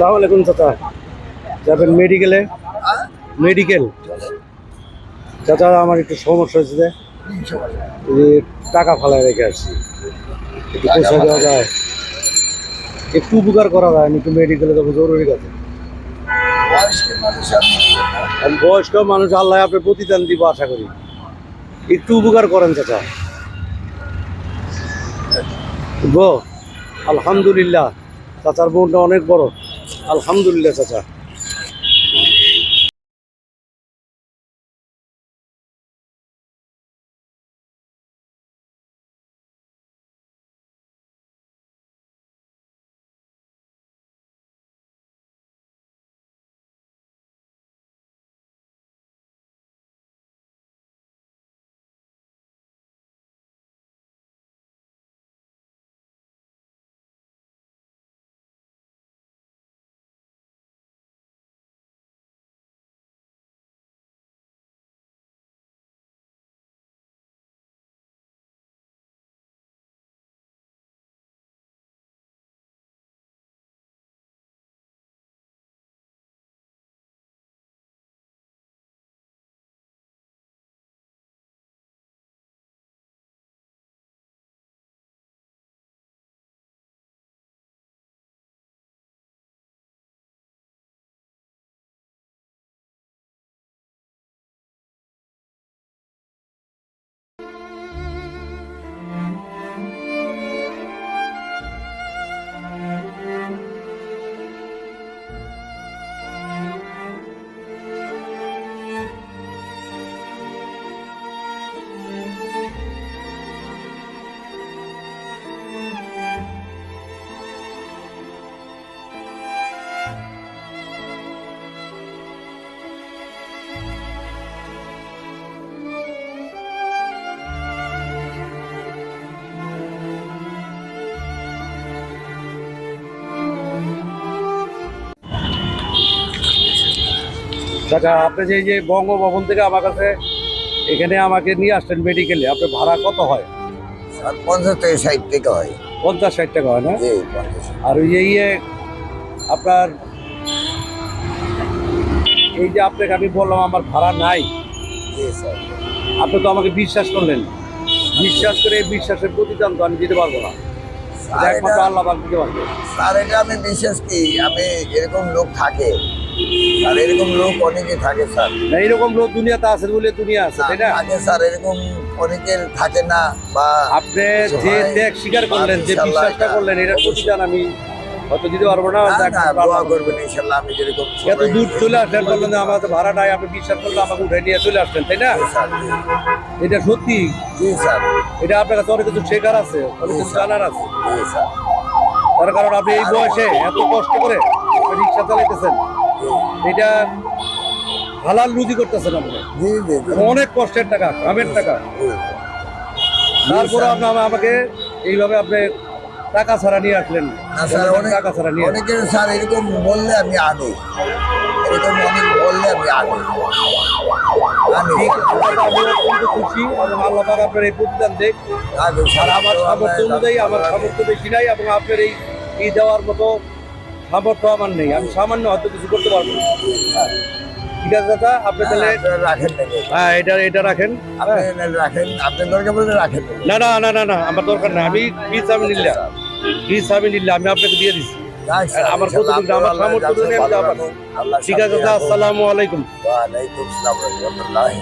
সালাম আলাইকুম চাচা। যাবেন মেডিকেলে মেডিকেল চাচা আমার একটু সমস্যা হয়েছে যে, টাকা ফালায় রেখে আসছি। একটু পয়সা দেওয়া যায়। একটু উপকার করা যায় একটু মেডিকেলে যাব? জরুরি কাছে বয়স্ক মানুষ আল্লাহ আপনি প্রতিদান দিব আশা করি। একটু উপকার করেন চাচা। গো আলহামদুলিল্লাহ চাচার বোনটা অনেক বড়। আলহামদুলিল্লাহ চাচা চাচা আপনি যে যে বঙ্গভবন থেকে আমার কাছে এখানে আমাকে নিয়ে আসছেন মেডিকেলে আপনার ভাড়া কত হয়? আর পঞ্চাশ থেকে ষাট টাকা হয়। পঞ্চাশ ষাট টাকা হয় না? আর ওই যে ইয়ে আপনার এই যে আপনাকে আমি বললাম আমার ভাড়া নাই। স্যার। আপনি তো আমাকে বিশ্বাস করলেন। বিশ্বাস করে বিশ্বাসের প্রতিদান তো আমি দিতে পারব না। একমাত্র আল্লাহ দিতে পারবে। স্যার এটা আমি বিশ্বাস কি আমি এরকম লোক থাকে। আর এরকম লোক অনেকে থাকে স্যার। এইরকম লোক দুনিয়াতে আছে বলে দুনিয়া আছে তাই না? স্যার এরকম থাকে না বা আপনি যে ত্যাগ স্বীকার করলেন যে বিশ্বাসটা এটা করলেন এটার প্রতিদান আমি হয়তো দিতে পারব না দোয়া করবেন ইনশাল্লাহ আমি যেরকম এত দূর চলে আসলেন বললেন যে আমার তো ভাড়া নাই আপনি বিশ্বাস করলে আমাকে উঠে নিয়ে চলে আসলেন তাই না। এটা সত্যি? জি স্যার। এটা আপনার কাছে অনেক কিছু শেখার আছে অনেক কিছু জানার আছে। জি স্যার। তার কারণ আপনি এই বয়সে এত কষ্ট করে রিক্সা চালাইতেছেন। এটা হালাল রুজি করতেছেন আপনি অনেক কষ্টের টাকা গ্রামের টাকা। তারপরে আপনি আমাকে এইভাবে আপনি টাকা ছাড়া নিয়ে আসলেন। অনেক টাকা ছাড়া নিয়ে। অনেকের স্যার এরকম বললে আমি আনি। এরকম অনেক বললে আমি আনি। খুশি এবং আল্লাহ আপনার এই প্রতিদান দেখ। আর আমার সামর্থ্য অনুযায়ী আমার সামর্থ্য বেশি নাই এবং আপনার এই দেওয়ার মতো সামর্থ্য আমার নেই। আমি সামান্য হয়তো কিছু করতে পারব না। ঠিক আছে দাদা আপনি তাহলে রাখেন হ্যাঁ এটা এটা রাখেন। আপনি রাখেন। আপনার দরকার পড়লে রাখেন। না না না না না আমার দরকার নাই। আমি পিস আমি নিলাম। পিস আমি নিলাম। আমি আপনাকে দিয়ে দিচ্ছি আমার ইনশাআল্লাহ আমার সামর্থ্য যাতে আমি যাব। ঠিক আছে দাদা আসসালামু আলাইকুম। ওয়ালাইকুম আসসালাম রাহমাতুল্লাহি।